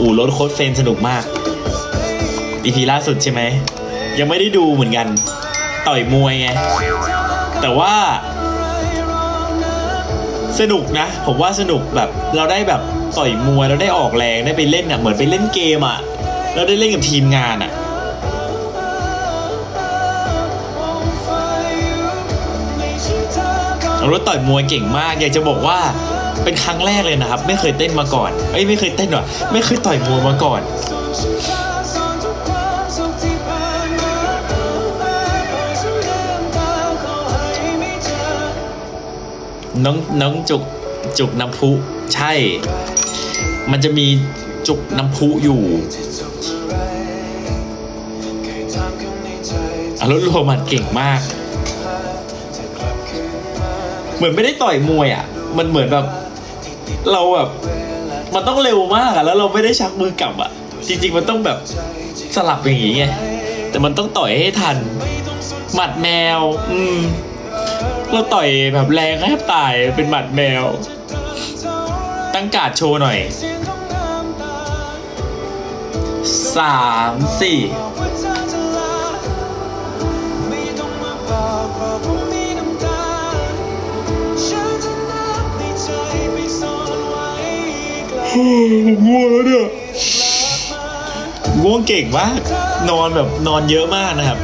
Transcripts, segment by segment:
อู่รถโค้ดเฟนสนุกมากอีพีล่าสุดใช่ไหม ยังไม่ได้ดูเหมือนกัน ต่อยมวยไง แต่ว่า สนุกนะ ผมว่าสนุกแบบ เราได้แบบต่อยมวยเราได้ออกแรงได้ไปเล่นอะเหมือนไปเล่นเกมอะ เราได้เล่นกับทีมงานอะรถต่อยมวยเก่งมาก อยากจะบอกว่า เป็นครั้งแรกเลยนะครับ ไม่เคยเต้นมาก่อนเอ้ยไม่เคยเต้นหรอไม่เคยต่อยมวยมาก่อน น้องน้องจุกจุกน้ำพุใช่ มันจะมีจุกน้ำพุอยู่อารถโรมันเก่งมาก เหมือนไม่ได้ต่อยมวยอะ มันเหมือนแบบ เราแบบมันต้องเร็วมากอะแล้วเราไม่ได้ชักมือกลับอะจริง ๆ มันต้องแบบสลับอย่างงี้ไงแต่มันต้องต่อยให้ทัน หมัดแมว อืม เราต่อยแบบแรงแทบตายเป็นหมัดแมว ตั้งการ์ดโชว์หน่อยสามสี่ ง่วงแล้วเนี่ยง่วงเก่งมาก นอนแบบนอนเยอะมากนะครับ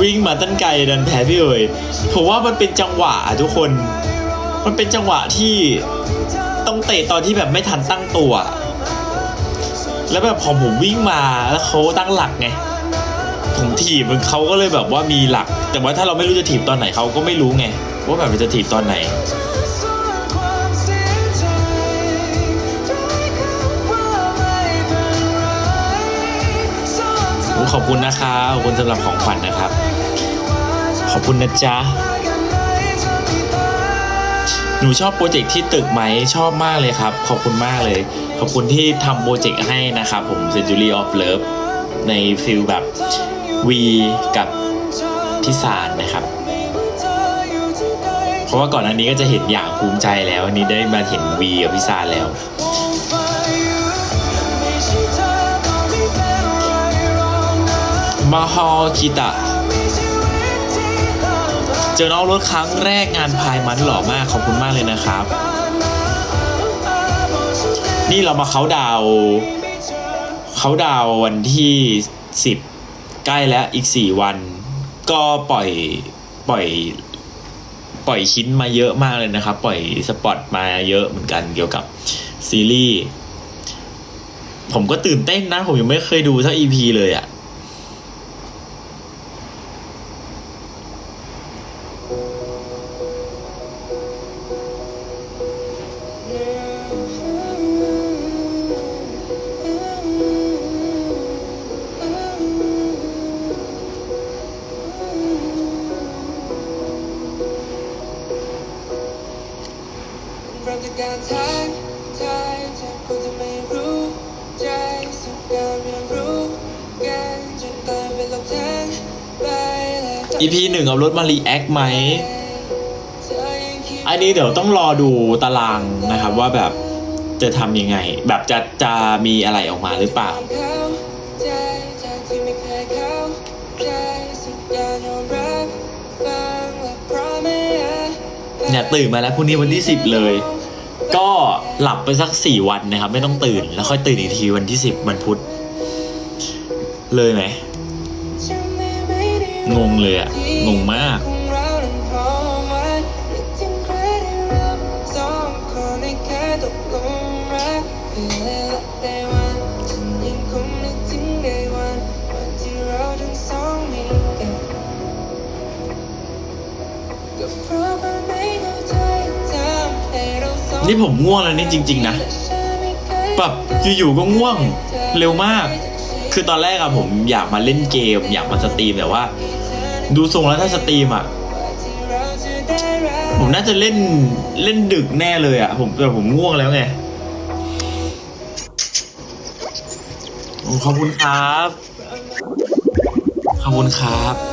วิ่งมาตั้งไกลดันแพ้พี่เอ๋ยผมว่ามันเป็นจังหวะอะทุกคน มันเป็นจังหวะที่ต้องเตะตอนที่แบบไม่ทันตั้งตัว แล้วแบบพอผมวิ่งมาแล้วเขาตั้งหลักไงผมถีบมันเขาก็เลยแบบว่ามีหลัก แต่ว่าถ้าเราไม่รู้จะถีบตอนไหนเขาก็ไม่รู้ไงว่าแบบจะถีบตอนไหนผมขอบคุณนะครับขอบคุณสำหรับของขวัญนะครับ ขอบคุณนะจ๊ะ หนูชอบโปรเจกต์ที่ตึกไหมชอบมากเลยครับ ขอบคุณมากเลย ขอบคุณที่ทำโปรเจกต์ให้นะครับผม Century of Love ในฟิลแบบวีกับพิสารนะครับ เพราะว่าก่อนอันนี้ก็จะเห็นอย่างภูมิใจแล้วอันนี้ได้มาเห็นวีกับพิสารแล้วมาฮอคิตะเจอน้องรถครั้งแรกงานพายมันหล่อมากขอบคุณมากเลยนะครับ นี่เรามาเขาดาวเขาดาววันที่สิบใกล้แล้วอีกสี่วัน ก็ปล่อยปล่อย ปล่อยชิ้นมาเยอะมากเลยนะครับ ปล่อยสปอตมาเยอะเหมือนกันเกี่ยวกับซีรีส์ผมก็ตื่นเต้นนะ ผมยังไม่เคยดูสักอีพีเลยอะ่ EP หนึ่งเอารถมารีแอคไหม อันนี้เดี๋ยวต้องรอดูตารางนะครับว่าแบบจะทำยังไง แบบจะจะมีอะไรออกมาหรือเปล่า เนี่ยตื่นมาแล้วพรุ่งนี้วันที่สิบเลย ก็หลับไปสักสี่วันนะครับ ไม่ต้องตื่นแล้วค่อยตื่นอีกทีวันที่สิบวันพุธเลยไหม งงเลยอะงงมาก นี่ผมง่วงแล้วนี่จริง ๆ นะแบบอยู่ๆก็ง่วงเร็วมาก คือตอนแรกอะผมอยากมาเล่นเกม อยากมาสตรีมแต่ว่า ดูทรงแล้วถ้าสตรีมอะ ผมน่าจะเล่นเล่นดึกแน่เลยอะ ผมแต่ผมง่วงแล้วไงขอบคุณครับ ขอบคุณครับ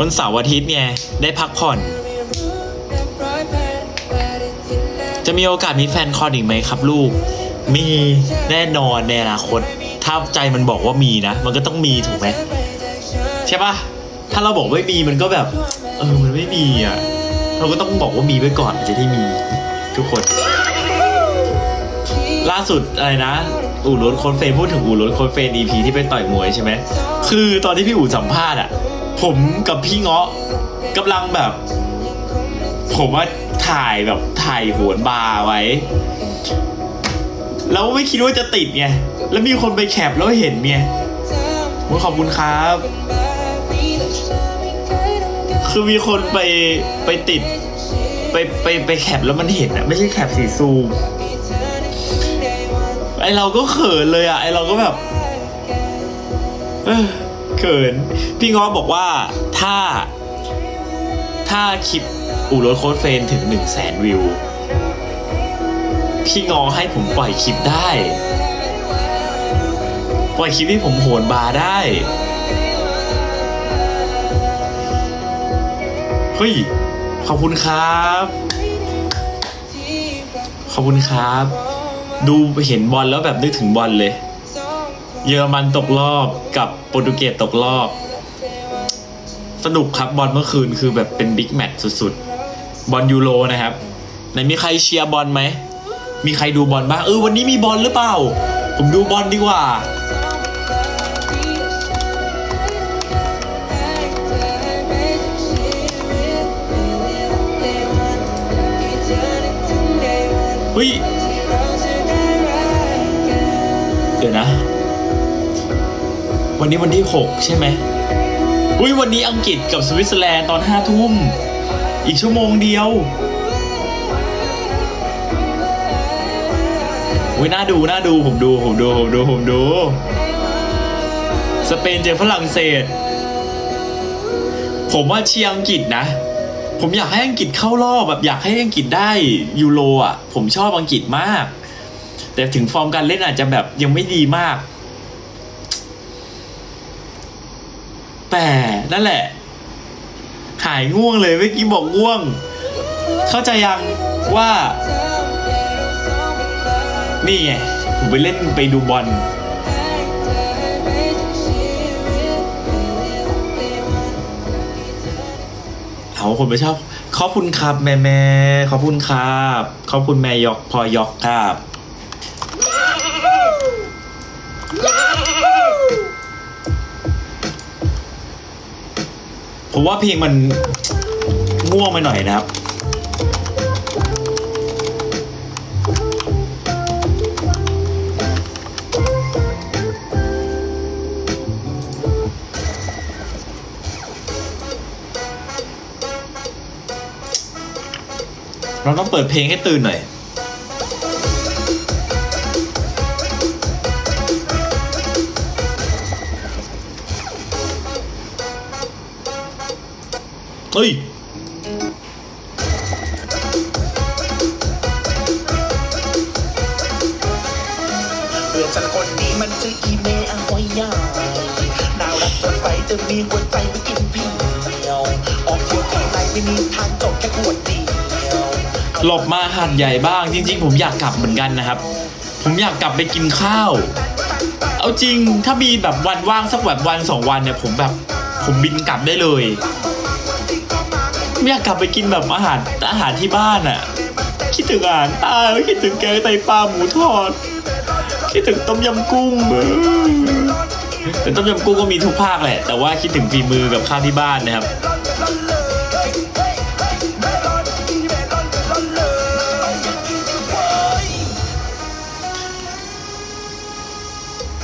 วันเสาร์อาทิตย์ไงได้พักผ่อน จะมีโอกาสมีแฟนคอนอีกไหมครับลูก มีแน่นอนในอนาคต ถ้าใจมันบอกว่ามีนะ มันก็ต้องมีถูกไหมใช่ปะถ้าเราบอกไม่มีมันก็แบบ เออมันไม่มีอะ เราก็ต้องบอกว่ามีไว้ก่อนมันจะได้มี ทุกคน ล่าสุดอะไรนะอู่รถโคนเฟนพูดถึงอู่รถโคนเฟน EP ที่ไปต่อยมวยใช่ไหมคือตอนที่พี่อู่สัมภาษณ์อะ ผมกับพี่เงาะกำลังแบบ ผมว่าถ่ายแบบถ่ายโหวนบาร์ไว้ แล้วไม่คิดว่าจะติดไง แล้วมีคนไปแคปแล้วเห็นไงโอ้ยขอบคุณครับ คือมีคนไปไปติด ไปไปไปแคปแล้วมันเห็นอะไม่ใช่แคปสีซูมไอเราก็เขินเลยอะไอเราก็แบบ เออ เขิน พี่ง้อบอกว่าถ้า ถ้าคลิปอู่รถโค้ดเฟรนถึงหนึ่งแสนวิว พี่งอให้ผมปล่อยคลิปได้ ปล่อยคลิปที่ผมโหนบาร์ได้ เฮ้ย ขอบคุณครับ ขอบคุณครับ ดูเห็นบอลแล้วแบบนึกถึงบอลเลย เยอรมันตกรอบกับโปรตุเกสตกรอบ สนุกครับบอลเมื่อคืนคือแบบเป็นบิ๊กแมตช์สุดๆ บอลยูโรนะครับไหนมีใครเชียร์บอลไหม มีใครดูบอลบ้างเออวันนี้มีบอลหรือเปล่า ผมดูบอลดีกว่า เฮ้ย เดี๋ยวนะ วันนี้วันที่หกใช่ไหมอุ้ยวันนี้อังกฤษกับสวิตเซอร์แลนด์ตอนห้าทุ่ม อีกชั่วโมงเดียวอุ้ยน่าดูน่าดูผมดูผมดูผมดูผมดู สเปนเจอฝรั่งเศส ผมว่าเชียร์อังกฤษนะ ผมอยากให้อังกฤษเข้ารอบแบบอยากให้อังกฤษได้ยูโรอะ ผมชอบอังกฤษมาก แต่ถึงฟอร์มการเล่นอาจจะแบบยังไม่ดีมาก แต่นั่นแหละ หายง่วงเลยเมื่อกี้บอกง่วง เข้าใจยังว่า นี่ไงผมไปเล่นไปดูบอลเอาคนไปชอบขอบคุณครับแม่แม่ขอบคุณครับ ขอบคุณแม่ยอกพอยอกครับ ผมว่าเพลงมันง่วงไปหน่อยนะครับ เราต้องเปิดเพลงให้ตื่นหน่อย เฮ้ยเพื่อนฉันคนนี้มันชื่ออีเมอาหอยยายน่ารักสดใสแต่มีหัวใจไว้กินเพียวออกเที่ยวที่ไหนไม่มีทางจบแค่ขวดเดียวหลบมาหาดใหญ่บ้างจริง ๆ ผมอยากกลับเหมือนกันนะครับ ผมอยากกลับไปกินข้าว เอาจริงถ้ามีแบบวันว่างสักแบบวันสองวันเนี่ยผมแบบผมบินกลับได้เลยไม่ อยากกลับไปกินแบบอาหารอาหารที่บ้านอะ่ะ คิดถึงอาหารใตาคิดถึงแกงไตปลาหมูทอด คิดถึงต้มยำกุ้งแต่ต้มยำกุ้งก็มีทุกภาคแหละ แต่ว่าคิดถึงฝีมือกับข้าวที่บ้านนะครับ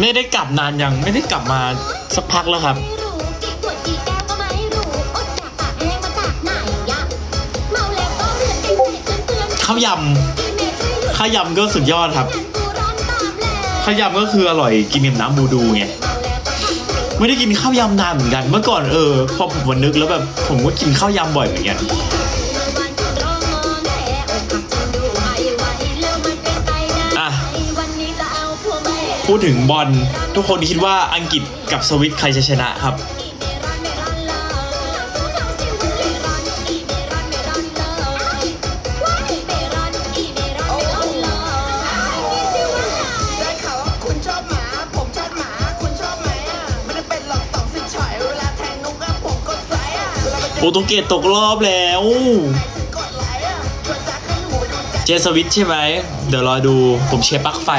ไม่ได้กลับนานยังไม่ได้กลับมาสักพักแล้วครับ ข้าวยำข้าวยำก็สุดยอดครับข้าวยำก็คืออร่อยกินกับน้ำบูดูไงไม่ได้กินข้าวยำนานเหมือนกัน เมื่อก่อนเออพอผมมานึกแล้วแบบผมก็กินข้าวยำบ่อยเหมือนกันพูดถึงบอลทุกคนคิดว่าอังกฤษกับสวิตใครจะชนะครับ โปรตุเกสตกรอบแล้ว เจสวิตใช่ไหม เดี๋ยวรอดูผมเช็คปลั๊กไฟ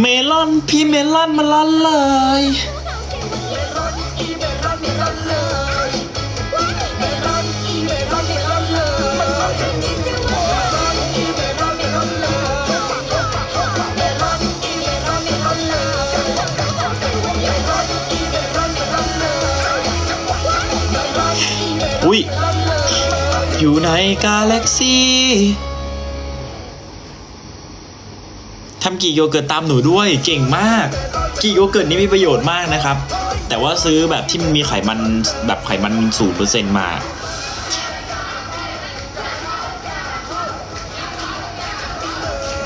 เมลอนพี่เมลอนมาลั่นเลย อยู่ในกาแล็กซี่ทำกี่โยเกิร์ตตามหนูด้วยเก่งมาก กี่โยเกิร์ตนี้มีประโยชน์มากนะครับ แต่ว่าซื้อแบบที่มันมีไขมันแบบไขมันศูนเปอร์เซ็นต์มา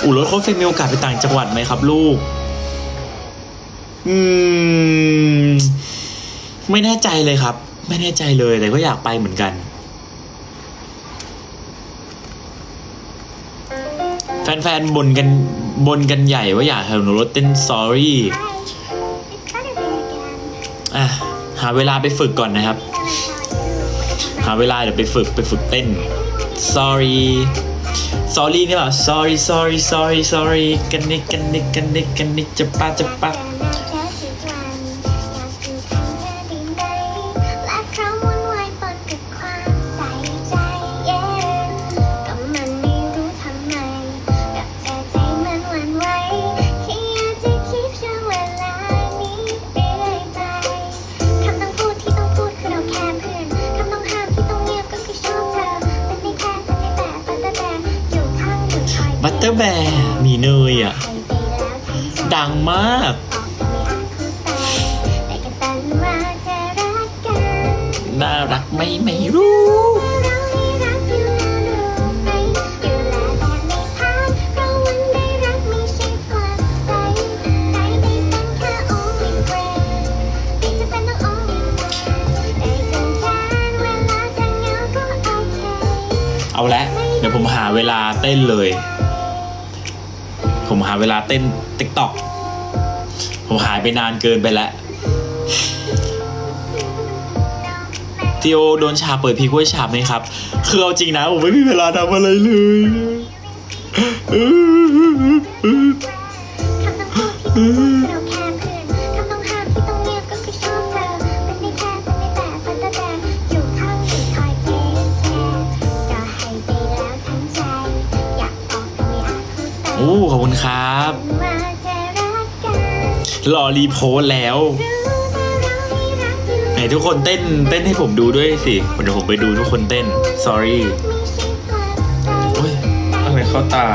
อู่รถโค้ชเฟมีโอกาสไปต่างจังหวัดไหมครับลูก อืม ไม่แน่ใจเลยครับ ไม่แน่ใจเลยแต่ก็อยากไปเหมือนกัน แฟนๆบนกันบนกันใหญ่ว่าอยากให้หนูรถเต้นสอรี่อะหาเวลาไปฝึกก่อนนะครับ หาเวลาเดี๋ยวไปฝึกไปฝึกเต้น sorry sorry นี่แบบ sorry sorry sorry sorry กันนิกกันนิกกันนิกกันนิกจะปะจะปะ เนยอะ ดังมาก น่ารักไหมไม่รู้ เอาละ เดี๋ยวผมหาเวลาเต้นเลยผมหา เวลาเต้นติ๊กต็อกผมหายไปนานเกินไปแล้วทีโอโดนฉาบเปิดพีกล้วยฉาบไหมครับ คือเอาจริงนะผมไม่มีเวลาทำอะไรเลยเออคำต้อ อ้ขอบคุณครับว่าจะรักกันรอรีโพสต์แล้ว รู้แต่เราให้รักอยู่ไหนทุกคนเต้นเต้นให้ผมดูด้วยสิเดี๋ยวผมไปดูทุกคนเต้น sorry ไม่ใช่ความใส่โอ้ยอะไรเข้าตา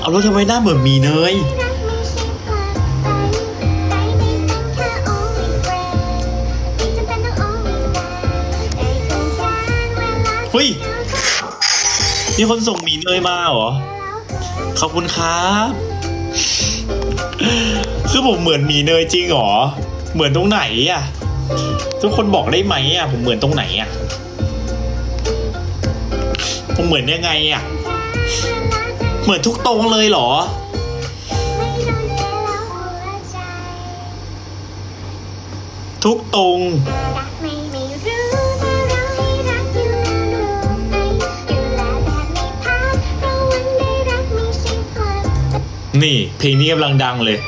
เอาแล้วทำไมหน้าเหมือนมีเนยเฮ้ย มีคนส่งหมีเนยมาเหรอ ขอบคุณครับ คือผมเหมือนหมีเนยจริงเหรอ เหมือนตรงไหนอะ ทุกคนบอกได้ไหมอะ ผมเหมือนตรงไหนอะ ผมเหมือนยังไงอะ เหมือนทุกตรงเลยเหรอทุกตรง นี่เพลงนี้กำลังดังเลย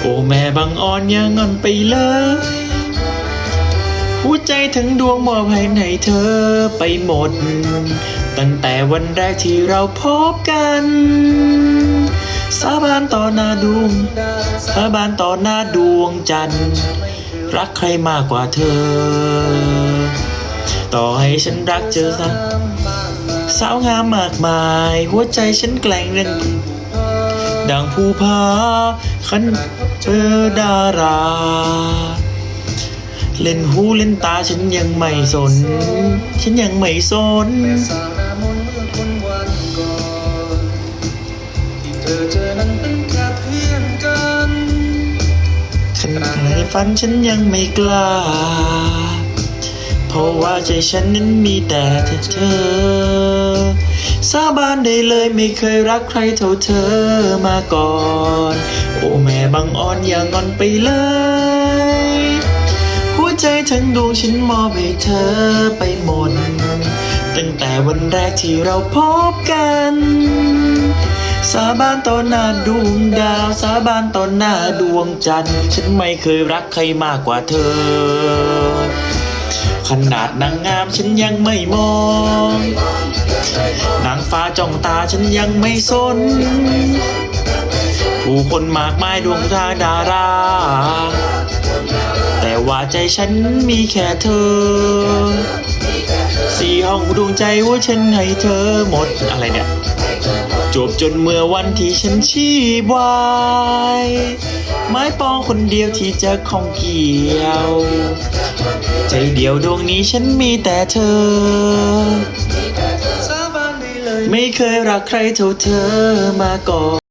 โอ้แม่บังอ่อนยังงอนไปเลย หัวใจถึงดวงมอบให้ในเธอไปหมด ตั้งแต่วันแรกที่เราพบกัน สาบานต่อหน้าดวงสาบานต่อหน้าดวงจันทร์ รักใครมากกว่าเธอ ต่อให้ฉันรักเจอสักสาวงามมากมาย หัวใจฉันแกล้งเล่นดังภูผาขันเจอดารา เล่นหูเล่นตาฉันยังไม่สน ฉันยังไม่สน ฝันฉันยังไม่กล้า เพราะว่าใจฉันนั้นมีแต่เธอ สาบานได้เลยไม่เคยรักใครเท่าเธอมาก่อน โอ้แม่บังอ่อนอย่างอนไปเลย หัวใจทั้งดวงฉันมอบให้เธอไปหมด ตั้งแต่วันแรกที่เราพบกัน สาบานต่อหน้าดวงดาว สาบานต่อหน้าดวงจันทร์ ฉันไม่เคยรักใครมากกว่าเธอ ขนาดนางงามฉันยังไม่มอง นางฟ้าจ้องตาฉันยังไม่สน ผู้คนมากมายดวงตาดารา แต่ว่าใจฉันมีแค่เธอ สี่ห้องดวงใจว่าฉันให้เธอหมดอะไรเนี่ย จบจนเมื่อวันที่ฉันชีบวายไม้ปองคนเดียวที่จะของเกี่ยว ใจเดียวดวงนี้ฉันมีแต่เธอสาบานได้เลยไม่เคยรักใครเท่าเธอมาก่อน